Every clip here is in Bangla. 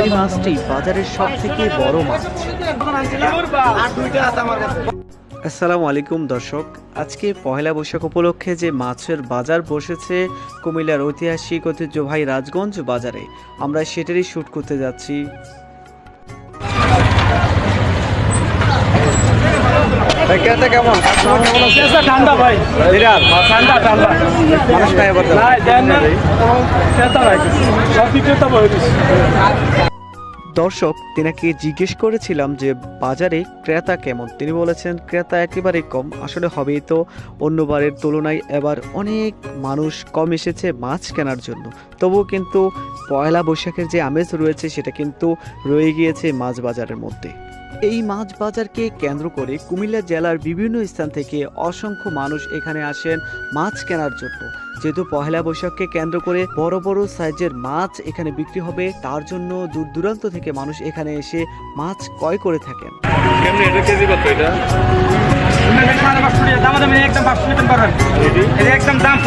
এই মাছটি বাজারের সব থেকে বড় মাছ। আসসালামু আলাইকুম দর্শক আজকে পহেলা বৈশাখ উপলক্ষে যে মাছের বাজার বসেছে কুমিল্লার ঐতিহাসিক ঐতিহ্যবাহী রাজগঞ্জ বাজারে আমরা সেটারই শ্যুট করতে যাচ্ছি। কেমন? ঠান্ডা ভাই। ঠান্ডা ঠান্ডা। মানুষ সব বিক্রেতা দর্শক, তেনাকে জিজ্ঞেস করেছিলাম যে বাজারে ক্রেতা কেমন। তিনি বলেছেন, ক্রেতা একেবারে কম, আসলে হবেই তো। অন্যবারের তুলনায় এবার অনেক মানুষ কম এসেছে মাছ কেনার জন্য। তবুও কিন্তু পয়লা বৈশাখের যে আমেজ রয়েছে, সেটা কিন্তু রয়ে গিয়েছে মাছ বাজারের মধ্যে। এই মাছ বাজারকে কেন্দ্র করে কুমিল্লা জেলার বিভিন্ন স্থান থেকে অসংখ্য মানুষ এখানে আসেন মাছ কেনার জন্য। যেহেতু পহেলা বৈশাখকে কেন্দ্র করে বড় বড় সাইজের মাছ এখানে বিক্রি হবে তার জন্য দূর দূরান্ত থেকে মানুষ এখানে এসে মাছ ক্রয় করে থাকেন। কেমনি এটা কেজি কত এটা? দাম দাম একদম পাঁচশো নিতে পারবেন এটা একদম দাম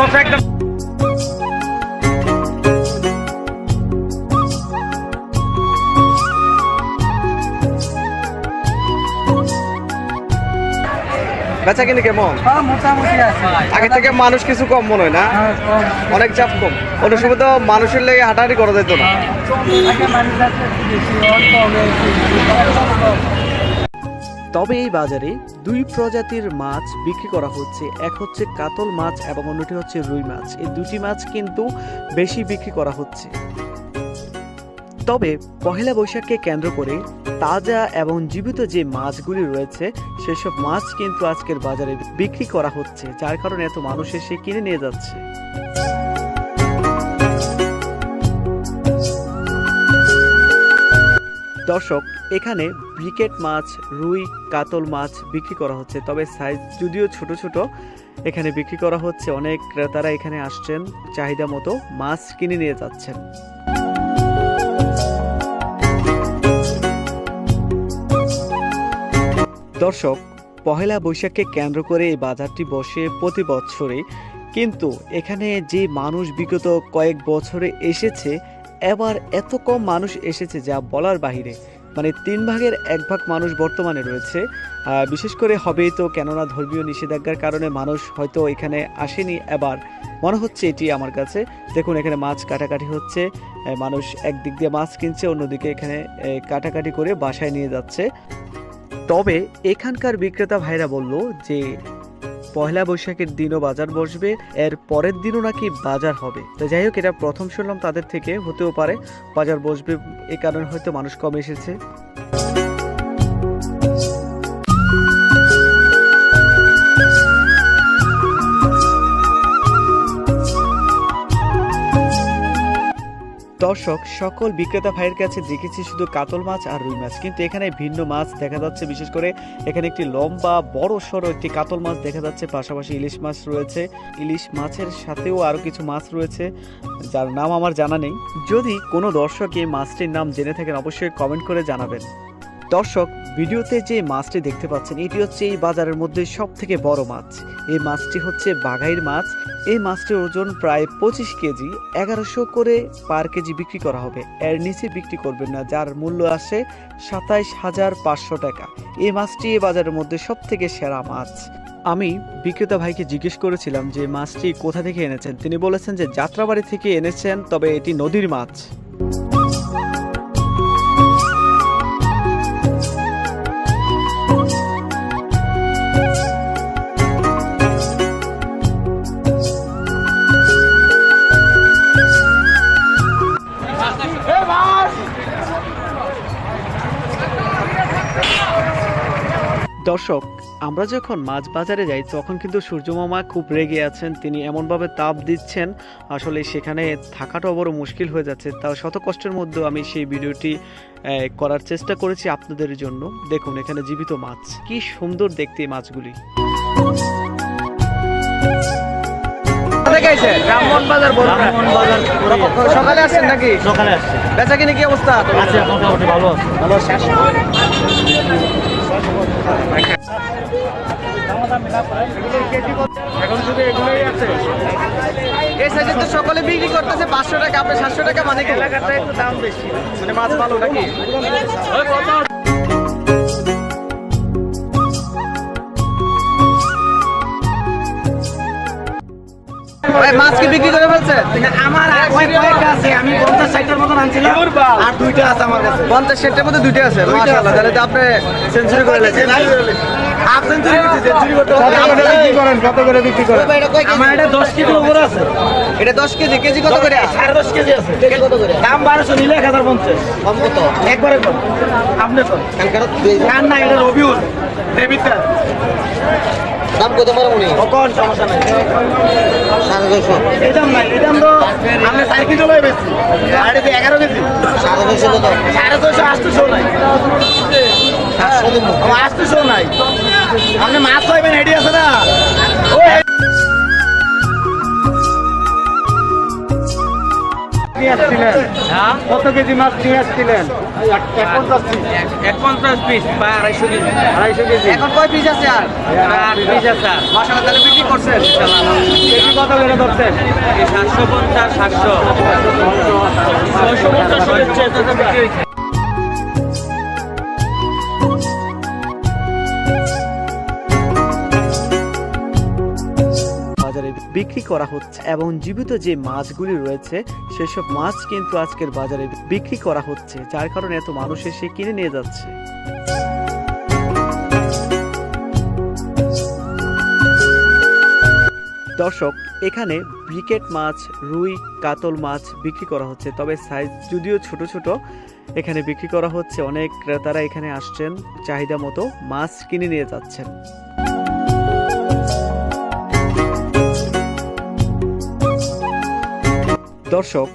বেচা কিনে কেমন? হ্যাঁ আগে থেকে মানুষ কিছু কম মনে হয় না? হ্যাঁ, অনেক চাপ কম। অন্য সময় তো মানুষের লেগে হাঁটাহাঁটি করা যেত না। আগে মানুষ আছে একটু বেশি, অল্প হবে একটু বেশি। তবে এই বাজারে দুই প্রজাতির মাছ বিক্রি করা হচ্ছে। এক হচ্ছে কাতল মাছ এবং অন্যটি হচ্ছে রুই মাছ। এই দুটি মাছ কিন্তু বেশি বিক্রি করা হচ্ছে। তবে পহেলা বৈশাখকে কেন্দ্র করে তাজা এবং জীবিত যে মাছগুলি রয়েছে, সেসব মাছ কিন্তু আজকের বাজারে বিক্রি করা হচ্ছে, যার কারণে এত মানুষ এসে কিনে নিয়ে যাচ্ছে। দর্শক, এখানে ব্রিকেট মাছ, রুই, কাতল মাছ বিক্রি করা হচ্ছে, তবে সাইজ যদিও ছোট ছোট, এখানে বিক্রি করা হচ্ছে, অনেক ক্রেতারা এখানে আসছেন, চাহিদা মতো মাছ কিনে নিয়ে যাচ্ছেন। দর্শক, পহেলা বৈশাখকে কেন্দ্র করে এই বাজারটি বসে প্রতি বছরে। কিন্তু এখানে যে মানুষ বিগত কয়েক বছরে এসেছে, এবার এত কম মানুষ এসেছে যা বলার বাহিরে। মানে তিন ভাগের এক ভাগ মানুষ বর্তমানে রয়েছে। বিশেষ করে হবেই তো কেননা ধর্মীয় নিষেধাজ্ঞার কারণে মানুষ হয়তো এখানে আসেনি এবার। মনে হচ্ছে এটি আমার কাছে। দেখুন, এখানে মাছ কাটাকাটি হচ্ছে। মানুষ একদিক দিয়ে মাছ কিনছে, অন্যদিকে এখানে কাটাকাটি করে বাসায় নিয়ে যাচ্ছে। তবে এখানকার বিক্রেতা ভাইরা বলল যে, পয়লা বৈশাখের দিনও বাজার বসবে, এর পরের দিনও নাকি বাজার হবে। তো যাই হোক, এটা প্রথম শুনলাম তাদের থেকে, হতেও পারে, বাজার বসবে, এ কারণে হয়তো মানুষ কম এসেছে। দর্শক, সকল বিক্রেতা ভাইয়ের কাছে দেখেছি শুধু কাতল মাছ আর রুই মাছ, কিন্তু এখানে ভিন্ন মাছ দেখা যাচ্ছে। বিশেষ করে এখানে একটি লম্বা, বড় সড়ো একটি কাতল মাছ দেখা যাচ্ছে। পাশাপাশি ইলিশ মাছ রয়েছে। ইলিশ মাছের সাথেও আরও কিছু মাছ রয়েছে, যার নাম আমার জানা নেই। যদি কোনো দর্শক এই মাছটির নাম জেনে থাকেন, অবশ্যই কমেন্ট করে জানাবেন। দর্শক, ভিডিওতে যে মাছটি দেখতে পাচ্ছেন, এটি হচ্ছে এই বাজারের মধ্যে সব থেকে বড় মাছ। এই মাছটি হচ্ছে বাঘাইর মাছ। এই মাছটির ওজন প্রায় পঁচিশ কেজি। এগারোশো করে পার কেজি বিক্রি করা হবে। এর নিচে বিক্রি করবেন না, যার মূল্য আসে সাতাইশ হাজার পাঁচশো টাকা। এই মাছটি এই বাজারের মধ্যে সব থেকে সেরা মাছ। আমি বিক্রেতা ভাইকে জিজ্ঞেস করেছিলাম যে, মাছটি কোথা থেকে এনেছেন? তিনি বলেছেন যে, যাত্রাবাড়ি থেকে এনেছেন, তবে এটি নদীর মাছ। দর্শক আমরা যখন মাছ বাজারে যাই তখন কিন্তু সূর্যমামা খুব রেগে আছেন তিনি এমনভাবে তাপ দিচ্ছেন আসলে সেখানে থাকাটাও বড় মুশকিল হয়ে যাচ্ছে। তাও শত কষ্টের মধ্যেও আমি সেই ভিডিওটি করার চেষ্টা করেছি আপনাদের জন্য। দেখুন এখানে জীবিত মাছ। কি সুন্দর দেখতে মাছগুলি। সকালে আসছেন নাকি? সকালে আসছে। বেচা কিনে কি অবস্থা? আছে মোটামুটি ভালো আছে। ভালো আছে এখন শুধু এগুলোই আছে। এই সাইজে তো সকলে বিক্রি করতেছে পাঁচশো টাকা আপনি সাতশো টাকা মানে কি? একটু দাম বেশি। মানে মাছ ভালো নাকি মাছ কি বিক্রি করে ফেলছে? আমার কয়েকটা আছে আমি পঞ্চাশ ষাটের মতন আনছিলাম। আর দুইটা আছে আমার কাছে। পঞ্চাশ ষাটের মধ্যে দুইটা আছে মাশাআল্লাহ তাহলে তো আপনি সেঞ্চুরি করে লেছেন হাফ সেঞ্চুরি সেঞ্চুরি করতে বিক্রি করেন? কত করে বিক্রি করেন? আমার এটা দশ কেজি উপরে আছে। এটা দশ কেজি কেজি কত করে? সাড়ে দশ কেজি আছে। কত করে? দাম নিলে কম কত? একবারে কম। আপনি কম কার না এটা রবিউল। দেবিতা দাম কত পারে মনে কখন সমস্যা নাই। সাড়ে দুশো এই দাম নাই এই দাম তো আমরা চার কেজি লয় বেশি সাড়ে এগারো কেজি। সাড়ে দুশো কত? সাড়ে ছয়শো আটশো নাই। আটশো নাই। আপনি মাছ খাইবেন হেডি আছে না? ওই নিয়ে আসছিলেন? কত কেজি মাছ নিয়ে আসছিলেন? এক পঞ্চাশ পিস বা আড়াইশো কেজি। আড়াইশো কেজি। এখন কয় পিস আছে আর? আট পিস আছে আর। মাশাআল্লাহ তাহলে বিক্রি করছেন? কেজি কত করে ধরছেন? সাতশো পঞ্চাশ সাতশো। ছয়শো পঞ্চাশ বিক্রি হয়েছে বিক্রি করা হচ্ছে এবং জীবিত যে মাছগুলি রয়েছে, সেসব মাছ কিন্তু আজকের বাজারে বিক্রি করা হচ্ছে, যার কারণে এত মানুষ এসে কিনে নিয়ে যাচ্ছে। দর্শক, এখানে ব্রিকেট মাছ, রুই, কাতল মাছ বিক্রি করা হচ্ছে, তবে সাইজ যদিও ছোট ছোট, এখানে বিক্রি করা হচ্ছে। অনেক ক্রেতারা এখানে আসছেন, চাহিদা মতো মাছ কিনে নিয়ে যাচ্ছেন। দর্শক,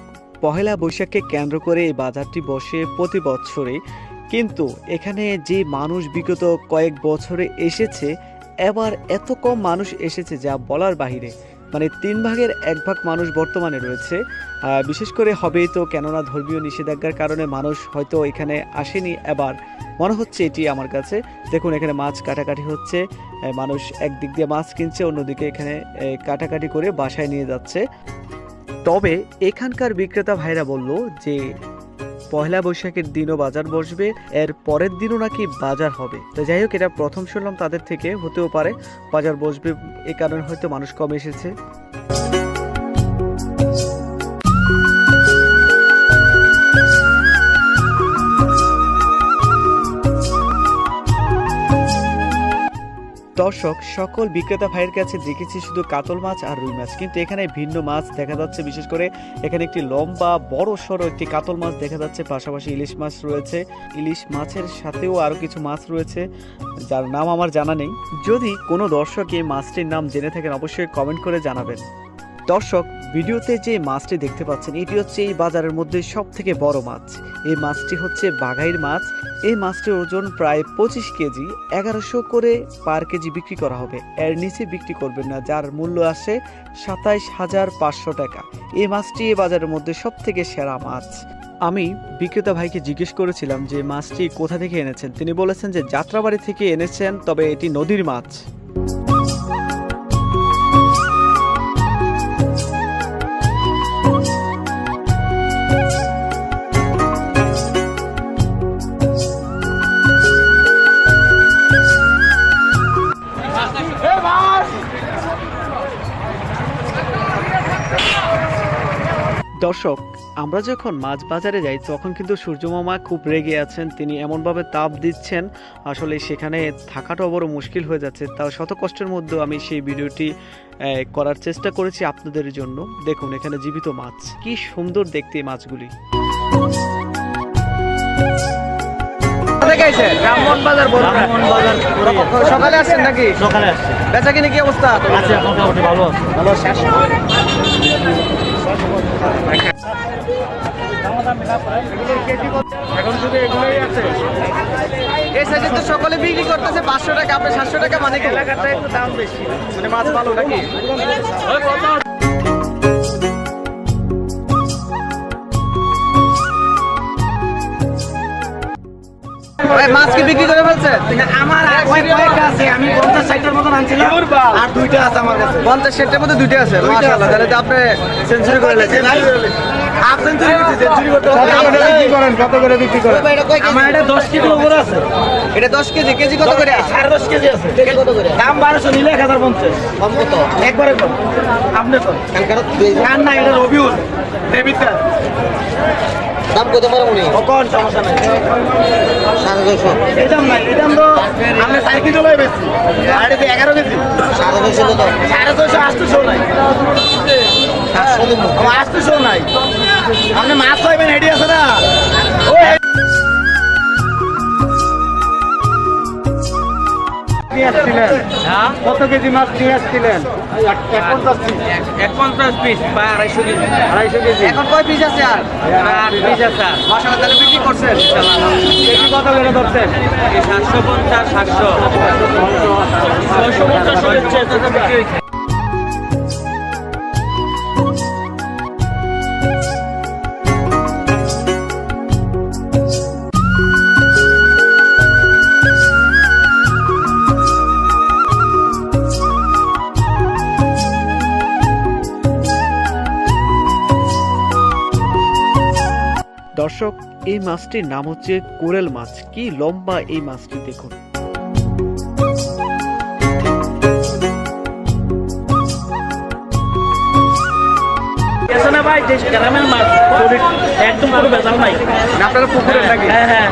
পহেলা বৈশাখকে কেন্দ্র করে এই বাজারটি বসে প্রতি বছরে। কিন্তু এখানে যে মানুষ বিগত কয়েক বছরে এসেছে, এবার এত কম মানুষ এসেছে যা বলার বাহিরে। মানে তিন ভাগের এক ভাগ মানুষ বর্তমানে রয়েছে। বিশেষ করে হবেই তো, কেননা ধর্মীয় নিষেধাজ্ঞার কারণে মানুষ হয়তো এখানে আসেনি এবার। মনে হচ্ছে এটি আমার কাছে। দেখুন, এখানে মাছ কাটাকাটি হচ্ছে। মানুষ একদিক দিয়ে মাছ কিনছে, অন্যদিকে এখানে কাটাকাটি করে বাসায় নিয়ে যাচ্ছে। তবে এখানকার বিক্রেতা ভাইরা বলল যে, পয়লা বৈশাখের দিনও বাজার বসবে, এর পরের দিনও নাকি বাজার হবে। তো যাই হোক, এটা প্রথম শুনলাম তাদের থেকে, হতেও পারে বাজার বসবে, এ কারণে হয়তো মানুষ কম এসেছে। দর্শক, সকল বিক্রেতা ভাইয়ের কাছে দেখেছি শুধু কাতল মাছ আর রুই মাছ, কিন্তু এখানে ভিন্ন মাছ দেখা যাচ্ছে। বিশেষ করে এখানে একটি লম্বা, বড় সড়ো একটি কাতল মাছ দেখা যাচ্ছে, পাশাপাশি ইলিশ মাছ রয়েছে। ইলিশ মাছের সাথেও আরও কিছু মাছ রয়েছে, যার নাম আমার জানা নেই। যদি কোনো দর্শক এই মাছটির নাম জেনে থাকেন, অবশ্যই কমেন্ট করে জানাবেন। দর্শক, ভিডিওতে যে মাছটি দেখতে পাচ্ছেন, এটি হচ্ছে এই বাজারের মধ্যে সব থেকে বড় মাছ। এই মাছটি হচ্ছে বাঘাইর মাছ। এই মাছটির ওজন প্রায় পঁচিশ কেজি। এগারোশো করে পার কেজি বিক্রি করা হবে। এর নিচে বিক্রি করবেন না, যার মূল্য আসে সাতাইশ হাজার পাঁচশো টাকা। এই মাছটি এই বাজারের মধ্যে সব থেকে সেরা মাছ। আমি বিক্রেতা ভাইকে জিজ্ঞেস করেছিলাম যে, মাছটি কোথা থেকে এনেছেন? তিনি বলেছেন যে, যাত্রাবাড়ি থেকে এনেছেন, তবে এটি নদীর মাছ। দর্শক আমরা যখন মাছ বাজারে যাই তখন কিন্তু সূর্যমামা খুব রেগে আছেন তিনি এমনভাবে তাপ দিচ্ছেন আসলে সেখানে থাকাটাও বড় মুশকিল হয়ে যাচ্ছে। তাও শত কষ্টের মধ্যেও আমি সেই ভিডিওটি করার চেষ্টা করেছি আপনাদের জন্য। দেখুন এখানে জীবিত মাছ। কি সুন্দর দেখতে মাছগুলি। সকালে আসছেন নাকি? সকালে আসছে। বেচা কিনে কি অবস্থা? আছে ভালো ভালো শেষ এখন শুধু এগুলোই আছে। এই সাইজে তো সকলে বিক্রি করতেছে পাঁচশো টাকা আপনি সাতশো টাকা মানে কি? একটু দাম বেশি। মানে মাছ ভালো নাকি? মাছ কি বিক্রি করে ফেলছে আমার আছে আমি আনছিলাম আর দুইটা আছে আমার কাছে। পঞ্চাশ ষাটের মধ্যে দুইটা আছে মাশাআল্লাহ তাহলে তো আপনি সেঞ্চুরি করে লেছেন সেঞ্চুরি সেঞ্চুরি করতে বিক্রি করেন কত করে বিক্রি করেন? আমার এটা কেজি? উপরে আছে। এটা দশ কেজি কেজি কত করে? সাড়ে দশ কেজি আছে। দাম বারোশো নিলে এক হাজার পঞ্চাশ। কম কত? একবারে কম। আপনি কম কার না এটা রবিউল। দেবিতা দাম কত পারে উনি কখন? সমস্যা নাই। সাড়ে ছয়শো। এই দাম নাই এই দাম তো আমরা চার কেজি লয় বেশি এটা এগারো কেজি? সাড়ে ছয়শো কত সাড়ে ছয়শো আটশো নাই। আটশো নাই। আপনি মাছ পাইবেন হেডি আছে না? ওই নিয়ে আসছিলেন? হ্যাঁ? কত কেজি মাছ নিয়ে আসছিলেন? এক পঞ্চাশ পিস বা আড়াইশো কেজি। আড়াইশো কেজি। এখন কয় পিস আছে আর? আট পিস আছে। আর। মাশাআল্লাহ তাহলে বিক্রি করছেন? কেজি কত করে ধরছেন? সাতশো পঞ্চাশ সাতশো। ছয়শো পঞ্চাশ বিক্রি হয়েছে। দর্শক এই মাছটির নাম হচ্ছে কোরেল মাছ। কি লম্বা এই মাছটি দেখুন। ভাই দেশ গ্রামের মাছ একদম কোনো বেজাল নাই। আপনারা পুকুরে নাকি? হ্যাঁ হ্যাঁ।